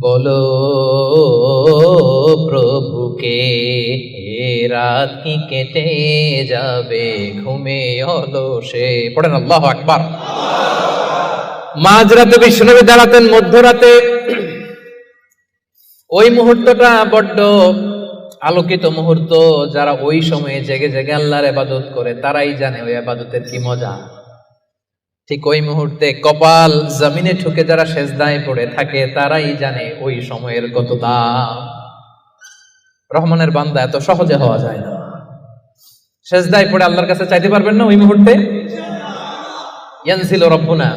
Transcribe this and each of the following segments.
বলো প্রভুকে রাত কি কেটে যাবে? ঘুমে অলসে। পড়েন আল্লাহ আকবার। মাঝরাতে বিষ্ণুনবী দাঁড়াতেন মধ্যরাতে ওই মুহূর্তটা বড্ড আলোকিত মুহূর্ত। যারা ওই সময়ে জেগে জেগে আল্লাহর ইবাদত করে, তারাই জানে ওই ইবাদতের কি মজা। ঠিক ওই মুহূর্তে কপাল জমিনে ঠুকে যারা সেজদায় পড়ে থাকে, তারাই জানে ওই সময়ের কত দাম রহমানের বান্দা, এত সহজে হওয়া যায় না। সেজদায় পড়ে আল্লাহর কাছে চাইতে পারবেন না ওই মুহূর্তে? ইয়ানসিল রব্বুনা।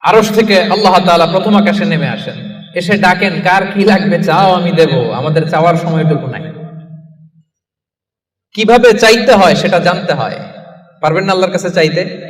আরশ থেকে আল্লাহ তাআলা প্রথম আকাশে নেমে আসেন। এসে ডাকেন, কার কি লাগবে? চাও আমি দেব। আমাদের চাওয়ার সময়টুকু নাই। কীভাবে চাইতে হয় সেটা জানতে হয়। পারবেন না আল্লাহর কাছে চাইতে?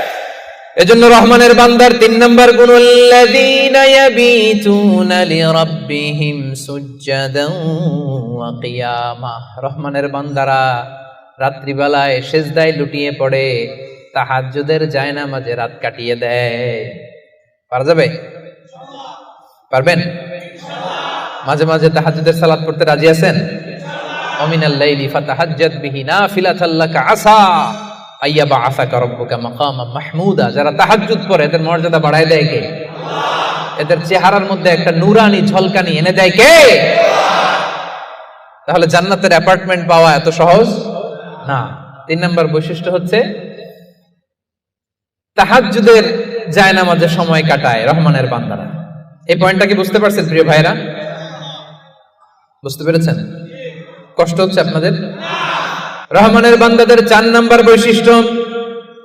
এজন্য রহমানের বান্দার তিন নম্বর গুণ রহমানের বান্দারা রাত্রিবেলায় সেজদায় লুটিয়ে পড়ে, তাহাজ্জুদের জায়নামাজে রাত কাটিয়ে দেয়। পারা যাবে? পারবেন? মাঝে মাঝে তাহাজ্জুদের সালাত পড়তে রাজি আছেন? অমিনাল লাইলি ফাতাহাজ্জাত বিহি নাফিলাতাল লাকা আসা। আইয়াবা আসাকা রব্বুকা মাকামা মাহমুদা। যারা তাহাজ্জুদ পড়ে, এদের মর্যাদা বাড়ায় দেয় কে? এদের চেহারার মধ্যে একটা নুরানি ঝলকানি এনে দেয় কে? তাহলে জান্নাতের অ্যাপার্টমেন্ট পাওয়া এত সহজ? না। তিন নম্বর বৈশিষ্ট্য হচ্ছে, তাহাজ্জুদের জায়নামাজে সময় কাটায় রহমানের বান্দারা। এই পয়েন্টটা কি বুঝতে পারছেন প্রিয় ভাইরা বুঝতে পেরেছেন? কষ্ট হচ্ছে আপনাদের? রহমানের বান্দাদের চার নাম্বার বৈশিষ্ট্য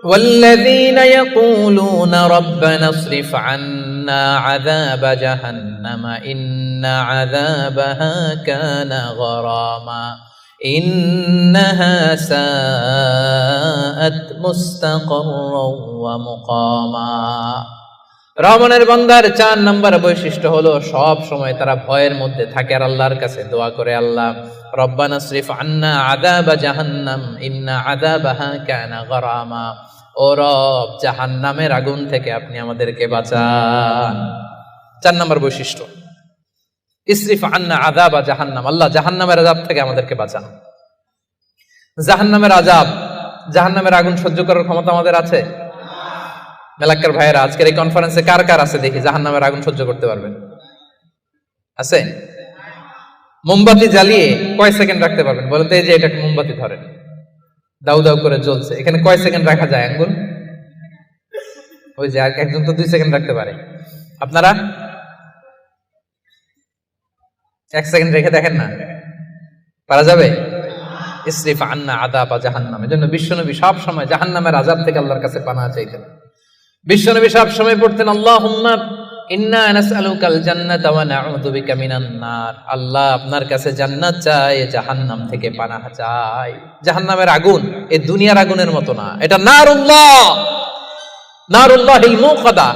والذين يقولون ربنا اصرف عنا عذاب جهنم إن عذابها كان غراما إنها ساءت مستقرا ومقاما রহমানের বান্দার চার নাম্বার বৈশিষ্ট্য হলো, সব সময় তারা ভয়ের মধ্যে থাকে আর আল্লাহর কাছে দোয়া করে আল্লাহ, রব্বানা শরীফ আন্না আদাবা জাহান্নাম, ইন্না আদাবাহা কানা গরামা। ও রব, জাহান্নামের আগুন থেকে আপনি আমাদেরকে বাঁচান। চার নাম্বার বৈশিষ্ট্য, ইসরিফ আন্না আদাবা জাহান্নাম, আল্লাহ জাহান্নামের আজাব থেকে আমাদেরকে বাঁচান। জাহান্নামের আজাব জাহান্নামের আগুন সহ্য করার ক্ষমতা আমাদের আছে? মেলাক্কার ভাইয়েরা, আজকের এই কনফারেন্সে কার কার আছে দেখি জাহান নামের আগুন সহ্য করতে পারবেন আছে? মোমবাতি জ্বালিয়ে কয় সেকেন্ড রাখতে পারবেন? বলেন তো এই যে এটা মোমবাতি ধরেন। দাউ দাউ করে জ্বলছে। এখানে কয় সেকেন্ড রাখা যায়? আঙ্গুল? ওই যে একজন তো দুই সেকেন্ড রাখতে পারে। আপনারা? এক সেকেন্ড রেখে দেখেন না? পারা যাবে? ইসরিফ আন্না আদাব জাহান্নাম। এজন্য বিশ্বনবী সব সময় জাহান্নামের আজাব থেকে আল্লাহর কাছে পানা চাইতেন। বিশ্বনবী সব সময় পড়তেন, আল্লাহুম্মা ইন্না নাসআলুকাল জান্নাতা ওয়া নাউযু বিকা মিনান আল্লাহ আপনার কাছে জান্নাত চাই, জাহান্নাম থেকে পানাহ চাই। জাহান্নামের আগুন এই দুনিয়ার আগুনের মতো না। এটা নারুল্লাহ। নারুল্লাহিল মুকাদা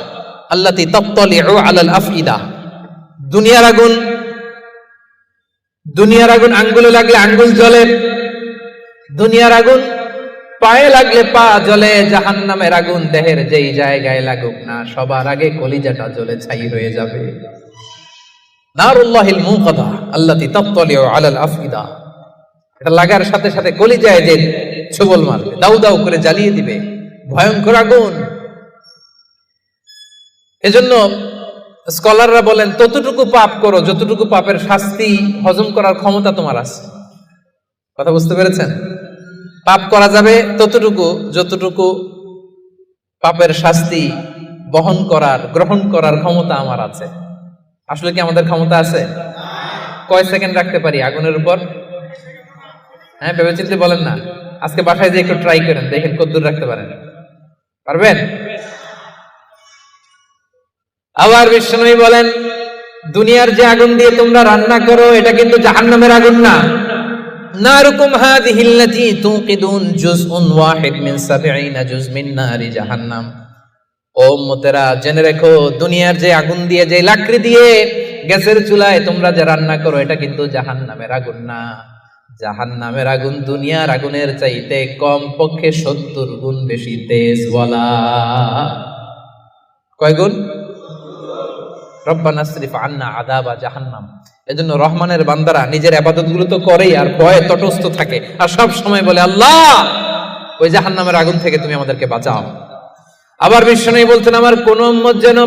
আল্লাতী তাত্তালিউ আলাল আফইদা। দুনিয়ার আগুন দুনিয়ার আগুন আঙ্গুলে লাগলে আঙ্গুল জ্বলে। দুনিয়ার আগুন পায়ে লাগলে পা জ্বলে জাহান আগুন দেহের যেই জায়গায় লাগুক না, সবার আগে কলিজাটা জ্বলে ছাই হয়ে যাবে। নারুল্লাহিল আলাল আফইদা। এটা লাগার সাথে সাথে কলিজায় যে ছবল মারবে, দাউ দাউ করে জ্বালিয়ে দিবে। ভয়ঙ্কর আগুন। এজন্য স্কলাররা বলেন, ততটুকু পাপ করো, যতটুকু পাপের শাস্তি হজম করার ক্ষমতা তোমার আছে। কথা বুঝতে পেরেছেন? পাপ করা যাবে ততটুকু, যতটুকু পাপের শাস্তি বহন করার, গ্রহণ করার ক্ষমতা আমার আছে। আসলে কি আমাদের ক্ষমতা আছে? কয় সেকেন্ড রাখতে পারি আগুনের উপর? হ্যাঁ ভেবে চিন্তে বলেন না। আজকে বাসায় যে একটু ট্রাই করেন, দেখেন কদ্দূর রাখতে পারেন। পারবেন? আবার বিষ্ণুই বলেন, দুনিয়ার যে আগুন দিয়ে তোমরা রান্না করো, এটা কিন্তু জাহান্নামের আগুন না। নারুকুম হাদিহি আল্লাতী তুকিদুন জুজউন ওয়াহিদ মিন 70 জুজ মিন নারি জাহান্নাম। ও উম্মতেরা, জেনে রেখো, দুনিয়ার যে আগুন দিয়ে, যে লাকড়ি দিয়ে গ্যাসের চুলায় তোমরা যে রান্না করো, এটা কিন্তু জাহান্নামের আগুন না। জাহান্নামের আগুন দুনিয়ার আগুনের চাইতে কম পক্ষে সত্তর গুণ বেশি তেজ বলা কয় গুণ? আন্না আদাবা জাহান্নাম। রহমানের বান্দারা নিজের তো করেই আর ভয়ে তটস্থ থাকে। আর সব সময় বলে, আল্লাহ, ওই জাহান্নামের আগুন থেকে তুমি আমাদেরকে বাঁচাও। আবার আমার কোন যেন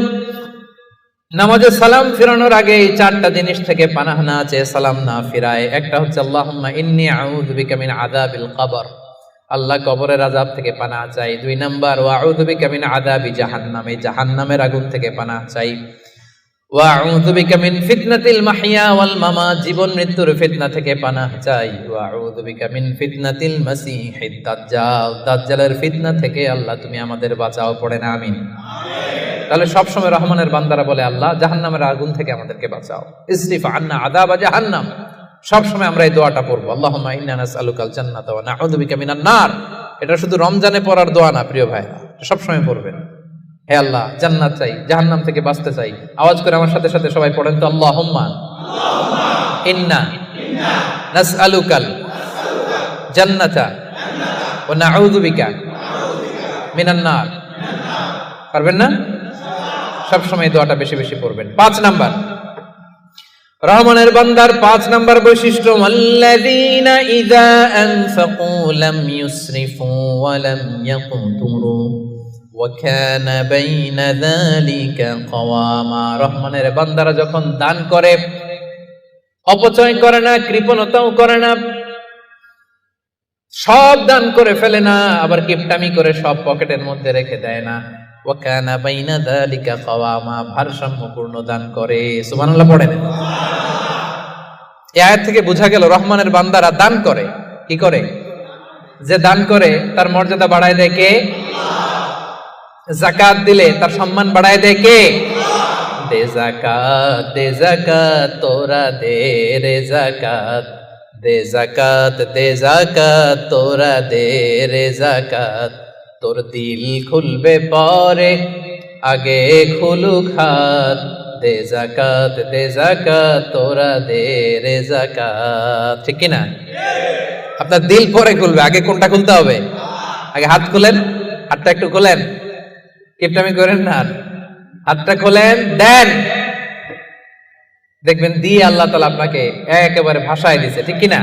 নামাজে সালাম ফিরানোর আগে এই চারটা জিনিস থেকে পানাহ না চেয়ে সালাম না ফিরায়। একটা হচ্ছে, আল্লাহুম্মা ইন্নী কবর। আল্লাহ কবরের আযাব থেকে পানা চাই। দুই নাম্বার, ওয়া আউযু বিকা মিন আযাবি জাহান্নাম। জাহান্নামের আগুন থেকে পানা চাই। ওয়া আউযু বিকা মিন ফিতনাতিল মাহইয়া ওয়াল মামাত জীবন মৃত্যুর ফিতনা থেকে পানাহ চাই। ওয়া আউযু বিকা মিন ফিতনাতিল দাজ্জাল, দাজ্জালের ফিতনা থেকে আল্লাহ তুমি আমাদের বাঁচাও পড়েন আমিন। তাহলে রহমানের বান্দারা বলে, আল্লাহ, জাহান্নামের আগুন থেকে আমাদেরকে বাঁচাও। ইসরিফ আন্না আদাবা জাহান্নাম। সবসময় আমরা এই দোয়াটা পড়ব, আল্লাহুম্মা ইন্না নাসআলুকাল জান্নাতা ওয়া নাউযু বিকা মিনান নার। এটা শুধু রমজানে পড়ার দোয়া না, প্রিয় ভাইরা সবসময় পড়বেন। হে আল্লাহ, জান্নাত চাই, জাহান্নাম থেকে বাঁচতে চাই। আওয়াজ করে আমার সাথে সাথে সবাই পড়েন তো, আল্লাহুম্মা। ইন্না নাসআলুকাল জান্নাতা ওয়া নাউযু বিকা মিনান পারবেন না? সবসময় এই দোয়াটা বেশি বেশি পড়বেন। পাঁচ নাম্বার। রহমানের বান্দার পাঁচ নাম্বার বৈশিষ্ট্য, আল্লাযীনা ইযা আনফাকু লাম ইউসরিফু ওয়া লাম ইয়াকুতুরু। ওয়া কানা বাইনা যালিকা কাওয়ামা রহমানের বান্দারা যখন দান করে, অপচয় করে না, কৃপণতাও করে না, সব দান করে ফেলে না, আবার কিপটামি করে সব পকেটের মধ্যে রেখে দেয় না। ওয়াকানা বাইনা দালিকা কাওয়ামা ভারসাম্যপূর্ণ দান করে। সুবহানাল্লাহ, পড়েন। এই আয়াত থেকে বোঝা গেল, রহমানের বান্দারা দান করে। কি করে? যে দান করে, তার মর্যাদা বাড়ায় দেয় কে? জাকাত দিলে তার সম্মান বাড়ায় দেয় কে? দে জাকাত দে জাকাত, তোরা দে রে জাকাত। দে জাকাত দে জাকাত, তোরা দে রে জাকাত। তোর দিল খুলবে পরে, আগে খুলুক হাত। দে জাকাত দে জাকাত, তোরা দে রে জাকাত। ঠিক না আপনার দিল পরে খুলবে, আগে কোনটা খুলতে হবে? আগে হাত খুলেন, হাতটা একটু খোলেন। কিপটামি করেন না। হাতটা খোলেন, দেন। দেখবেন দিয়ে আল্লাহ তালা আপনাকে একেবারে ভাষায় দিছে, ঠিক কি না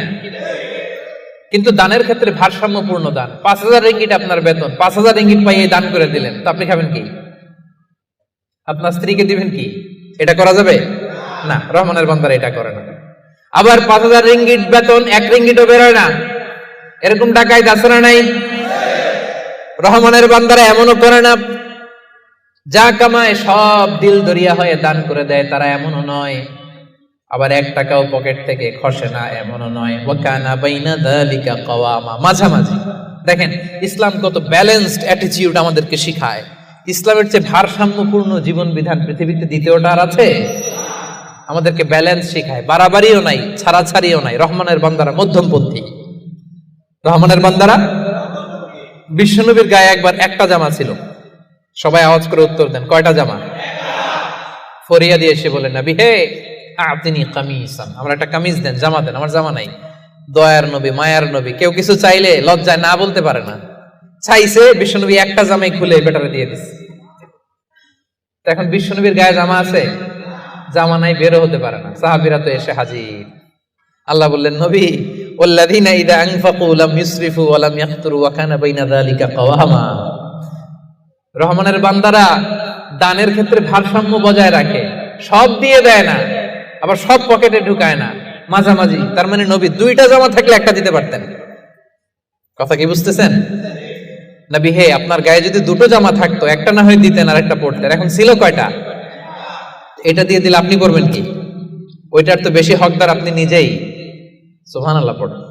কিন্তু দানের ক্ষেত্রে ভারসাম্যপূর্ণ দান। পাঁচ হাজার রিঙ্গিট আপনার বেতন, পাঁচ হাজার রিঙ্গিট পাইয়ে দান করে দিলেন, তো আপনি খাবেন কি? আপনার স্ত্রীকে দিবেন কি? এটা করা যাবে? না, রহমানের বান্দারা এটা করে না। আবার পাঁচ হাজার রিঙ্গিট বেতন, এক রিঙ্গিটও বেরোয় না। এরকম টাকায় আছে না নাই? রহমানের বান্দারা এমনও করে না। যা কামায় সব দিল দরিয়া হয়ে দান করে দেয়, তারা এমনও নয়। আবার এক টাকাও পকেট থেকে খসে না, এমনও নয়। ওয়াকানা বাইনা দালিকা কাওয়ামা। মাঝামাঝি। দেখেন, ইসলাম কত ব্যালেন্সড অ্যাটিটিউড আমাদেরকে শিখায়। ইসলামের চেয়ে ভারসাম্যপূর্ণ জীবন বিধান পৃথিবীতে দ্বিতীয়টা আর আছে? আমাদেরকে ব্যালেন্স শিখায়। বাড়াবাড়িও নাই, ছাড়াছাড়িও নাই। রহমানের বান্দারা মধ্যমপন্থী। রহমানের বান্দারা? বিশ্বনবীর গায়ে একবার একটা জামা ছিল। সবাই আওয়াজ করে উত্তর দেন। কয়টা জামা? ফরিয়া দিয়ে এসে বলেন না বিহে আপনি কামিসান। আমার একটা কামিজ দেন, জামা দেন, আমার জামা নাই। দয়ার নবী, মায়ার নবী, কেউ কিছু চাইলে লজ্জায় না বলতে পারে না। চাইছে, বিশ্বনবী একটা জামাই খুলে বেটারে দিয়ে দিস এখন বিশ্বনবীর গায়ে জামা আছে? জামা নাই বেরো হতে পারে না। সাহাবিরা তো এসে হাজির। আল্লাহ বললেন, নবী ওল্লাদিনা ইদা আনফাকু লাম ইউসরিফু ওয়া লাম ইয়াকতুরু ওয়া কানা বাইনা যালিকা কাওয়ামা রহমানের বান্দারা দানের ক্ষেত্রে ভারসাম্য বজায় রাখে। সব দিয়ে দেয় না, আবার সব পকেটে ঢুকায় না। মাঝামাঝি, তার মানে নবী দুইটা জামা থাকলে একটা দিতে পারতেন। কথা কি বুঝতেছেন? নবী, হে, আপনার গায়ে যদি দুটো জামা থাকতো, একটা না হয়ে দিতেন আর একটা পড়তেন। এখন ছিল কয়টা? এটা দিয়ে দিলে আপনি করবেন কি? ওইটার তো বেশি হকদার আপনি নিজেই। সোহান আল্লাহ পড়েন।